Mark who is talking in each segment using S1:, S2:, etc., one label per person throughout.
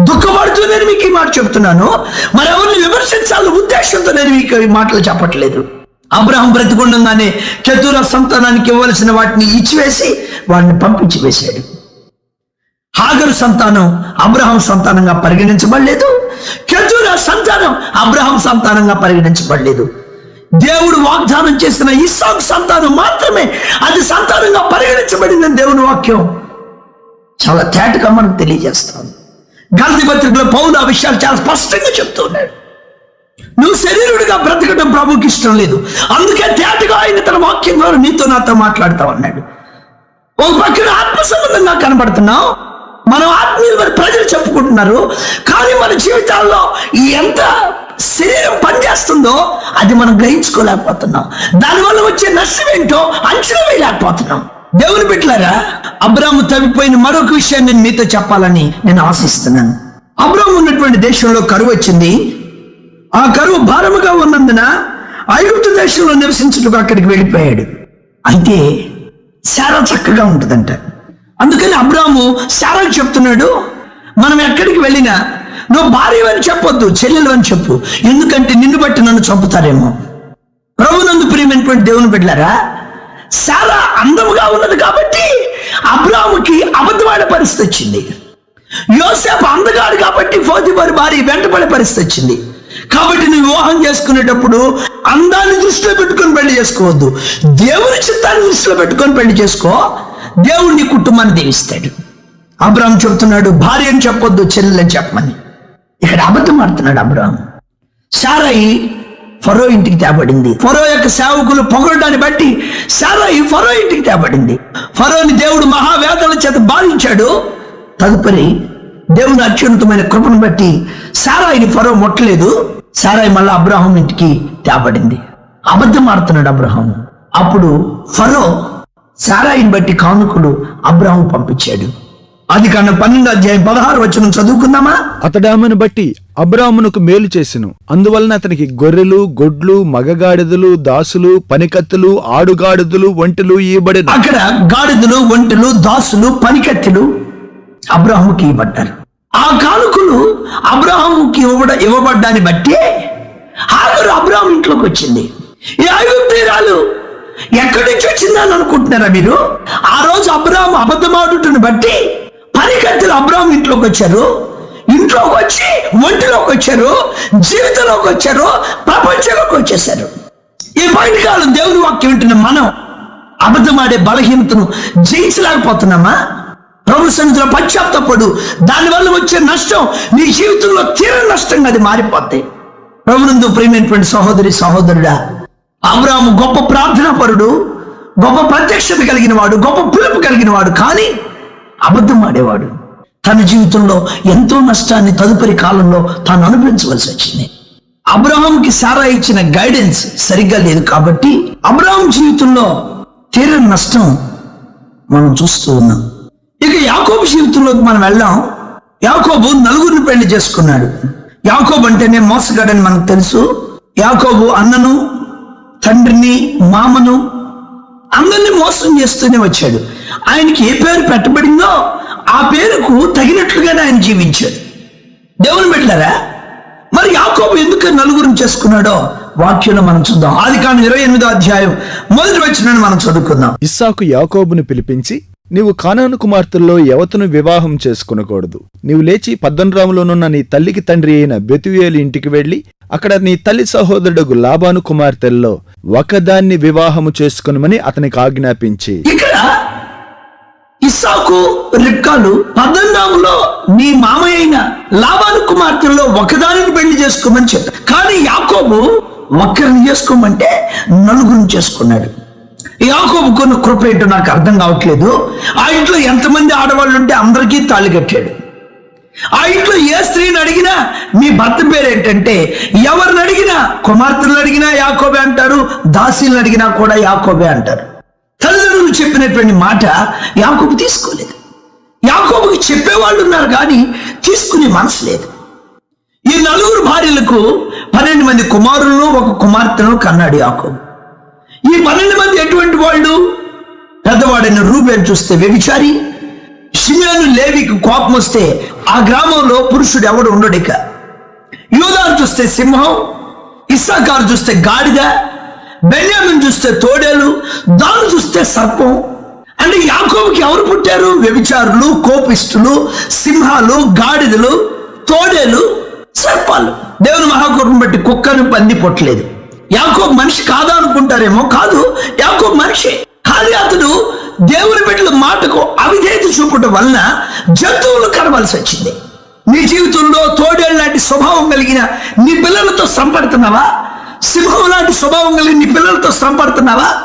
S1: దుఃఖపడుతూ నేను మీకు ఈ మాట చెప్తున్నాను. మరెవరిని విమర్శించాలని ఉద్దేశంతో నేను మీకు ఈ మాటలు చెప్పట్లేదు. అబ్రహం బ్రతికుండగానే చతుర సంతానానికి ఇవ్వవలసిన వాటిని ఇచ్చివేసి వాడిని పంపించి వేశాడు. హాగరు సంతానం అబ్రహం సంతానంగా పరిగణించబడలేదు. చతుర సంతానం అబ్రహం సంతానంగా పరిగణించబడలేదు. దేవుడు వాగ్దానం చేసిన ఇస్సాకు సంతానం మాత్రమే అది సంతానంగా పరిగణించబడిందని దేవుని వాక్యం చాలా తేటగా మనకు తెలియజేస్తాను గాంధీ పత్రికలో పౌలు ఆ విషయాలు చాలా స్పష్టంగా చెప్తున్నాడు నువ్వు శరీరుడిగా బ్రతకడం ప్రభుకి ఇష్టం లేదు. అందుకే తేటగా ఆయన తన వాక్యం ద్వారా నీతో నాతో మాట్లాడుతా ఉన్నాడు ఒక పక్కన ఆత్మ సంబంధంగా కనబడుతున్నావు. మనం ఆత్మీయులు మరి ప్రజలు చెప్పుకుంటున్నారు. కానీ మన జీవితాల్లో ఎంత శరీరం పనిచేస్తుందో అది మనం గ్రహించుకోలేకపోతున్నాం. దానివల్ల వచ్చే నష్టం ఏంటో అంచనా వేయలేకపోతున్నాం. దేవుని బిడ్డలారా అబ్రాము తవ్విపోయిన మరొక విషయాన్ని నేను మీతో చెప్పాలని నేను ఆశిస్తున్నాను. అబ్రాము ఉన్నటువంటి దేశంలో కరువు వచ్చింది. ఆ కరువు భారముగా ఉన్నందున ఐగుప్తు దేశంలో నివసించుటకు అక్కడికి వెళ్ళిపోయాడు. అయితే శారా చక్కగా ఉంటుందంట. అందుకని అబ్రాము శారాకు చెప్తున్నాడు మనం ఎక్కడికి వెళ్ళినా నువ్వు భార్య అని చెప్పొద్దు చెల్లెలు అని చెప్పు. ఎందుకంటే నిన్ను బట్టి నన్ను చంపుతారేమో. ప్రభునందు ప్రియమైనటువంటి దేవుని బిడ్డలారా శారా అందముగా ఉన్నది కాబట్టి అబ్రాముకి అబద్ధమైన పరిస్థితి వచ్చింది. యోసేపు అందగాడు కాబట్టి ఫోతిబారి భార్య వెంటబడే పరిస్థితి వచ్చింది. కాబట్టి నువ్వు వివాహం చేసుకునేటప్పుడు అందాన్ని దృష్టిలో పెట్టుకొని పెళ్ళి చేసుకోవద్దు. దేవుని చిత్తాన్ని దృష్టిలో పెట్టుకొని పెళ్ళి చేసుకో. దేవుడు నీ కుటుంబాన్ని దీవిస్తాడు. అబ్రాహం చెబుతున్నాడు భార్య అని చెప్పొద్దు చెల్లెలని చెప్పమని. ఇక్కడ అబద్ధం ఆడుతున్నాడు అబ్రాహం సారాయి ఫరో ఇంటికి తేబడింది. ఫరో యొక్క సేవకులు పొగడడాన్ని బట్టి సారాయి ఫరో ఇంటికి తేబడింది. ఫరోని దేవుడు మహావేదల చేత బాధించాడు. తదుపరి దేవుని అత్యున్నతమైన కృపను బట్టి సారాయిని ఫరో ముట్టలేదు. సారాయి మళ్ళా అబ్రహం ఇంటికి తేబడింది. అబద్ధం ఆడుతున్నాడు అబ్రహం అప్పుడు ఫరో సారాయిని బట్టి కానుకుడు అబ్రహం పంపించాడు. అది కన్నా పన్నెండు అధ్యాయం పదహారు వచ్చిన చదువుకుందామా?
S2: అతడామను బట్టి అబ్రామునకు మేలు చేసెను. అందువలన అతనికి గొర్రెలు గొడ్లు మగగాడిదలు దాసులు పనికత్తులు ఆడుగాడిదలు ఒంటెలు ఇవ్వబడిన
S1: అక్కడ గాడిదలు ఒంటెలు దాసులు పనికత్తులు అబ్రాహముకి ఇవ్వబడ్డారు. ఆ కానుకలు అబ్రాహముకి ఇవ్వబడ ఇవ్వబడ్డాన్ని బట్టి హాగరు అబ్రాహం ఇంట్లోకి వచ్చింది. ఈ ఐగుప్తీరాలు ఎక్కడి నుంచి వచ్చిందని అనుకుంటున్నారా మీరు? ఆ రోజు అబ్రాహం అబద్ధమాడుటను బట్టి పనికత్తెలు అబ్రాహం ఇంట్లోకి వచ్చారు. ఇంట్లోకి వచ్చి ఒంటిలోకి వచ్చారు జీవితంలోకి వచ్చారు ప్రపంచంలోకి వచ్చేసారు ఈ బయట కాలం దేవుని వాక్యం వింటున్న మనం అబద్ధమాడే బలహీనతను జయించలేకపోతున్నామా? ప్రభు సన్నిధిలో పశ్చాత్తపడు. దానివల్ల వచ్చే నష్టం నీ జీవితంలో తీర నష్టంగా అది మారిపోతాయి ప్రభునందు ప్రేమైనటువంటి సహోదరి సహోదరుడా అబ్రాము గొప్ప ప్రార్థనా పరుడు గొప్ప ప్రత్యక్షత కలిగిన వాడు గొప్ప పిలుపు కలిగిన వాడు కానీ అబద్ధం ఆడేవాడు. తన జీవితంలో ఎంతో నష్టాన్ని తదుపరి కాలంలో తాను అనుభవించవలసి వచ్చింది. అబ్రహాంకి సారా ఇచ్చిన గైడెన్స్ సరిగ్గా లేదు కాబట్టి అబ్రహాం జీవితంలో తీరని నష్టం మనం చూస్తూ ఉన్నాం. ఇక యాకోబు జీవితంలోకి మనం వెళ్దాం. యాకోబు నలుగురిని పెళ్ళి చేసుకున్నాడు. యాకోబు అంటేనే మోసగాడని మనకు తెలుసు. యాకోబు అన్నను తండ్రిని మామను అందరినీ మోసం చేస్తూనే వచ్చాడు. ఆయనకి ఏ పేరు పెట్టబడిందో ఆ పేరుకు తగినట్లుగానే ఆయన జీవించాడు. దేవుని పెట్టారా మరి యాకోబు ఎందుకు నలుగురిని చేసుకున్నాడో వాక్యంలో మనం చూద్దాం. ఆది కాను ఇరవై ఎనిమిదో అధ్యాయం మొదటి వచ్చిన మనం చదువుకుందాం.
S2: ఇస్సాకు యాకోబును పిలిపించి నీవు కానాను కుమార్తెల్లో యవతను వివాహం చేసుకునకూడదు. నీవు లేచి పద్దనరాములోనున్న నీ తల్లికి తండ్రి అయిన బెతుయేలు ఇంటికి వెళ్ళి అక్కడ నీ తల్లి సహోదరుడు లాబాను కుమార్తెల్లో ఒకదాన్ని వివాహము చేసుకునమని అతనికి ఆజ్ఞాపించి.
S1: ఇక్కడ ఇస్సాకు రిక్కాలు పద్దెనాములో నీ మామయ్య అయిన లాభాను కుమార్తెల్లో ఒకదానిని పెళ్ళి చేసుకోమని చెప్పారు కానీ యాకోబు ఒక్కరిని చేసుకోమంటే నలుగురిని చేసుకున్నాడు. యాకోబు కొన్న కృప ఏంటో నాకు అర్థం కావట్లేదు. ఆ ఇంట్లో ఎంతమంది ఆడవాళ్ళు ఉంటే అందరికీ తాళి కట్టాడు. ఆ ఇంట్లో ఏ స్త్రీని అడిగినా మీ భర్త పేరు ఏంటంటే ఎవరిని అడిగినా కుమార్తెలను అడిగినా యాకోబే అంటారు దాసీలను అడిగినా కూడా యాకోబే అంటారు. తల్లిదండ్రులు చెప్పినటువంటి మాట యాకోబు తీసుకోలేదు. యాకోబుకి చెప్పేవాళ్ళు ఉన్నారు కానీ తీసుకునే మనసు లేదు. ఈ నలుగురు భార్యలకు పన్నెండు మంది కుమారులను ఒక కుమార్తెను కన్నాడు యాకోబు. ఈ పన్నెండు మంది ఎటువంటి వాళ్ళు? పెద్దవాడైన రూబేన్ చూస్తే వ్యభిచారి షిమియోను లేవికి కోపం వస్తే ఆ గ్రామంలో పురుషుడు ఎవడు ఉండడిక యోధారు చూస్తే సింహం ఇస్సాకారు చూస్తే గాడిద బెన్యామిన్ చూస్తే తోడేలు దాన్ని చూస్తే సర్పం. అంటే యాకోబుకి ఎవరు పుట్టారు? వ్యభిచారులు కోపిస్టులు సింహాలు గాడిదలు తోడేలు సర్పాలు. దేవుని మహాకృపను బట్టి కుక్కను పంది పుట్టలేదు. యాకోబు మనిషి కాదా అనుకుంటారేమో? కాదు. యాకోబు మనిషి. కానీ అతడు దేవుని బిడ్డల మాటకు అవిధేత చూపటం వలన జంతువులు కనవలసి వచ్చింది. నీ జీవితంలో తోడేళ్ళ లాంటి స్వభావం కలిగిన నీ పిల్లలతో సంపడుతున్నావా? సింహం లాంటి స్వభావం కలిగి నీ పిల్లలతో సంపడుతున్నావా?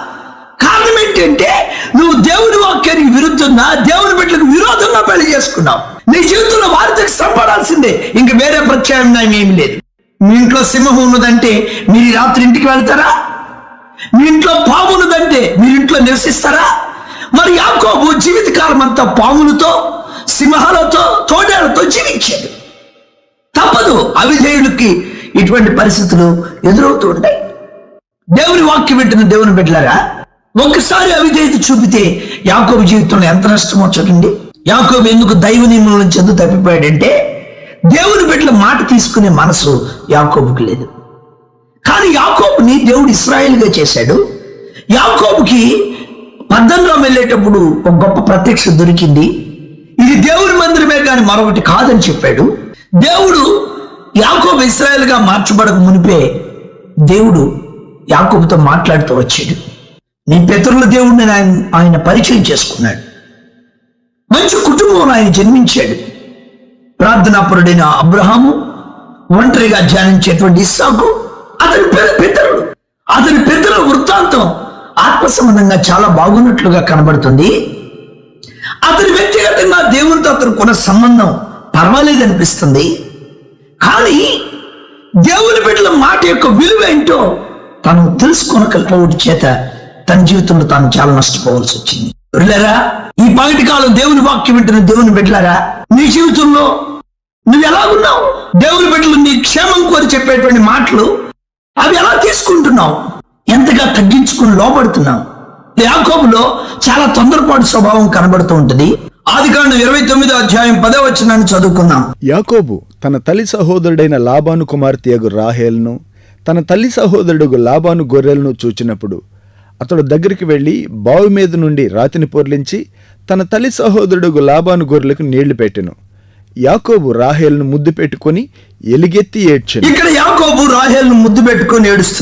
S1: కారణం ఏంటంటే నువ్వు దేవుని వాక్యానికి విరుద్ధంగా దేవుని బిడ్డలకు విరోధంగా పెళ్ళి చేసుకున్నావు. నీ జీవితంలో వారితో సంపడాల్సిందే. ఇంక వేరే ప్రత్యామ్నాయం ఏమి లేదు. మీ ఇంట్లో సింహం ఉన్నదంటే మీరు రాత్రి ఇంటికి వెళ్తారా? మీ ఇంట్లో పాము ఉన్నదంటే మీరు ఇంట్లో నివసిస్తారా? మరి యాకోబు జీవితకాలం అంతా పాములతో సింహాలతో తోడేళ్ళతో జీవించాడు. తప్పదు అవిధేయులకి ఇటువంటి పరిస్థితులు ఎదురవుతూ ఉంటాయి. దేవుని వాక్యం వింటున్న దేవుని బిడ్డలారా ఒక్కసారి అవిధేయత చూపితే యాకోబు జీవితంలో ఎంత నష్టమో చూడండి యాకోబు ఎందుకు దైవ నియమం నుంచి ఎందుకు తప్పిపోయాడంటే దేవుని బిడ్డల మాట తీసుకునే మనసు యాకోబుకి లేదు. కానీ యాకోబుని దేవుడు ఇస్రాయేల్గా చేశాడు. యాకోబుకి పద్దంలో వెళ్ళేటప్పుడు ఒక గొప్ప ప్రత్యక్ష దొరికింది. ఇది దేవుని మందిరమే కానీ మరొకటి కాదని చెప్పాడు. దేవుడు యాకోబు ఇస్రాయేల్గా మార్చబడక మునిపే దేవుడు యాకోబుతో మాట్లాడుతూ వచ్చాడు. నీ పితరుల దేవుడిని ఆయన ఆయన పరిచయం చేసుకున్నాడు. మంచి కుటుంబం ఆయన జన్మించాడు. ప్రార్థనాపరుడైన అబ్రహాము ఒంటరిగా ధ్యానించేటువంటి ఇస్సాకు అతని పితరుడు అతని పితరుల వృత్తాంతం ఆత్మ సంబంధంగా చాలా బాగున్నట్లుగా కనబడుతుంది. అతని వ్యక్తిగతంగా దేవునితో అతను కొన్న సంబంధం పర్వాలేదు అనిపిస్తుంది కానీ దేవుని బిడ్డల మాట యొక్క విలువ ఏంటో తను తెలుసుకొనకపోవడం చేత తన జీవితంలో తాను చాలా నష్టపోవాల్సి వచ్చింది. ఈ పాయింట్ కాలం దేవుని వాక్యం వింటున్న దేవుని బిడ్డలారా నీ జీవితంలో నువ్వు ఎలా ఉన్నావు? దేవుని బిడ్డలు నీ క్షేమం కోరి చెప్పేటువంటి మాటలు అవి ఎలా తీసుకుంటున్నావు? ఎంతగా తగ్గించుకుని లోపడుతున్నావు యాకోబులో చాలా తొందరపాటు స్వభావం కనబడుతూ ఉంటుంది. ఆది కాండం ఇరవై తొమ్మిదో అధ్యాయం పదో వచ్చినాన్ని చదువుకుందాం.
S2: యాకోబు తన తల్లి సహోదరుడైన లాబాను కుమార్తెయగు రాహేల్ను తన తల్లి సహోదరుడు లాబాను గొర్రెలను చూచినప్పుడు అతడు దగ్గరికి వెళ్ళి బావి మీద నుండి రాతిని పొర్లించి తన తల్లి సహోదరుడు లాబాను గొర్రెలకు నీళ్ళు పెట్టెను. యాకోబు రాహేల్ను ముద్దు పెట్టుకొని ఎలిగెత్తి ఏడ్చెను.
S1: ఇక్కడ యాకోబు రాహేల్ను ముద్దు పెట్టుకొని ఏడుస్తాడు